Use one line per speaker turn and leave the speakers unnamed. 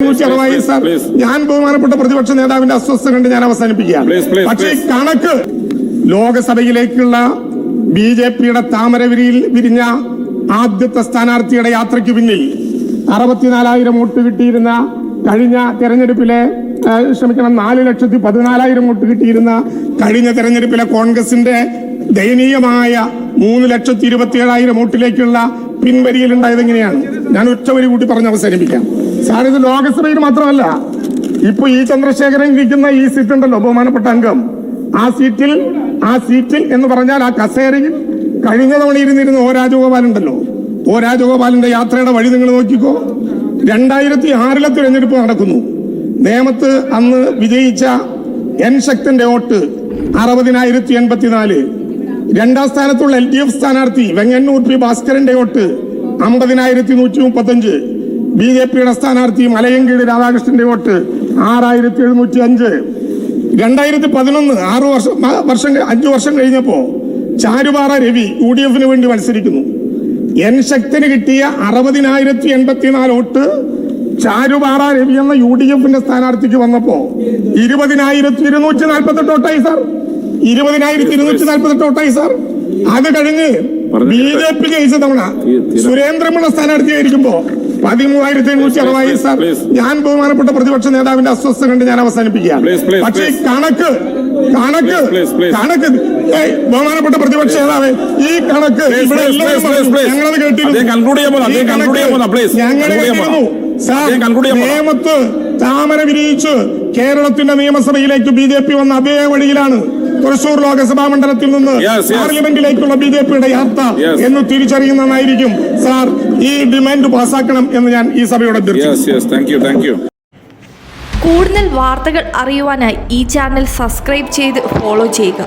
Sir ഞാൻ ബഹുമാനപ്പെട്ട പ്രതിപക്ഷ നേതാവിന്റെ അസ്വസ്ഥ കണ്ട് ഞാൻ അവസാനിപ്പിക്കുകയാണ് പക്ഷേ കണക്ക് ലോകസഭയിലേക്കുള്ള ബി ജെ പിയുടെ താമരവിരിയിൽ വിരിഞ്ഞ ആദ്യത്തെ സ്ഥാനാർത്ഥിയുടെ യാത്രയ്ക്ക് പിന്നിൽ അറുപത്തിനാലായിരം വോട്ട് കിട്ടിയിരുന്ന കഴിഞ്ഞ തെരഞ്ഞെടുപ്പിലെ ക്ഷമിക്കണം നാല് ലക്ഷത്തി പതിനാലായിരം വോട്ട് കിട്ടിയിരുന്ന കഴിഞ്ഞ തെരഞ്ഞെടുപ്പിലെ കോൺഗ്രസിന്റെ ദയനീയമായ മൂന്ന് ലക്ഷത്തി ഇരുപത്തി ഏഴായിരം വോട്ടിലേക്കുള്ള എങ്ങനെയാണ് ഞാൻ ഒറ്റവരി കൂട്ടി പറഞ്ഞ് അവസാനിപ്പിക്കാം. സാർ ഇത് ലോകസഭയിൽ മാത്രമല്ല ഇപ്പൊ ഈ ചന്ദ്രശേഖരൻ ഇരിക്കുന്ന ഈ സീറ്റ് ഉണ്ടല്ലോ ബഹുമാനപ്പെട്ട അംഗം. ആ സീറ്റിൽ ആ സീറ്റിൽ എന്ന് പറഞ്ഞാൽ ആ കസേരയിൽ കഴിഞ്ഞ തവണ ഇരുന്നിരുന്ന ഓ രാജഗോപാൽ ഉണ്ടല്ലോ. ഓ രാജഗോപാലിന്റെ യാത്രയുടെ വഴി നിങ്ങൾ നോക്കിക്കോ. രണ്ടായിരത്തി ആറിലെ തിരഞ്ഞെടുപ്പ് നടക്കുന്നു. നേമത്ത് അന്ന് വിജയിച്ച എൻ ശക്തന്റെ വോട്ട് അറുപതിനായിരത്തി എൺപത്തിനാല്. രണ്ടാം സ്ഥാനത്തുള്ള എൽ ഡി എഫ് സ്ഥാനാർത്ഥി വെങ്ങന്നൂർ പി ഭാസ്കരന്റെ വോട്ട് അമ്പതിനായിരത്തി നൂറ്റി മുപ്പത്തഞ്ച് ബി ജെ പിയുടെ സ്ഥാനാർത്ഥി മലയങ്കീട് രാധാകൃഷ്ണന്റെ വോട്ട് ആറായിരത്തി എഴുന്നൂറ്റി അഞ്ച് രണ്ടായിരത്തി പതിനൊന്ന് ആറ് വർഷം വർഷം അഞ്ച് വർഷം കഴിഞ്ഞപ്പോ ചാരുപാറ രവി യു ഡി എഫിന് വേണ്ടി മത്സരിക്കുന്നു. എൻ ശക്തിന് കിട്ടിയ അറുപതിനായിരത്തി എൺപത്തിനാല് വോട്ട് ചാരുപാറ രവി എന്ന യു ഡി എഫിന്റെ സ്ഥാനാർത്ഥിക്ക് വന്നപ്പോ ഇരുപതിനായിരത്തി ഇരുന്നൂറ്റി നാൽപ്പത്തെട്ട് വോട്ടായി സാർ. ഇരുപതിനായിരത്തി ഇരുന്നൂറ്റി നാൽപ്പത്തെട്ട് വോട്ടായി സാർ. അത് കഴിഞ്ഞ് ബി ജെ പി ജയിച്ച തവണ സുരേന്ദ്രമുള്ള സ്ഥാനാർത്ഥിയായിരിക്കുമ്പോ പതിമൂവായിരത്തി എണ്ണൂറ്റി അറുപതായി സാർ. ഞാൻ ബഹുമാനപ്പെട്ട പ്രതിപക്ഷ നേതാവിന്റെ അസ്വസ്ഥ കണ്ട് ഞാൻ
please,
പക്ഷേ കണക്ക് കണക്ക്. കണക്ക്. ബഹുമാനപ്പെട്ട പ്രതിപക്ഷ നേതാവ് ഈ കണക്ക് ഇവിടെ. ഞങ്ങളത് കേട്ടിരുന്നു. ഞങ്ങൾ കേട്ടിരുന്നു. സാർ. നേമത്ത് താമര വിരിയിച്ച് കേരളത്തിന്റെ നിയമസഭയിലേക്ക് ബി ജെ പി വന്ന അതേ വഴിയിലാണ് തൃശൂർ ലോകസഭാ മണ്ഡലത്തിൽ നിന്ന്. പാർലമെന്റിലേക്കുള്ള ബി ജെ പിയുടെ യാത്ര എന്ന് തിരിച്ചറിയുന്നതായിരിക്കും സാർ ഈ ഡിമാൻഡ് പാസാക്കണം എന്ന് ഞാൻ ഈ സഭയോട് അഭ്യർത്ഥിക്കുന്നു.
കൂടുതൽ വാർത്തകൾ അറിയുവാനായി ഈ ചാനൽ സബ്സ്ക്രൈബ് ചെയ്ത് ഫോളോ ചെയ്യുക.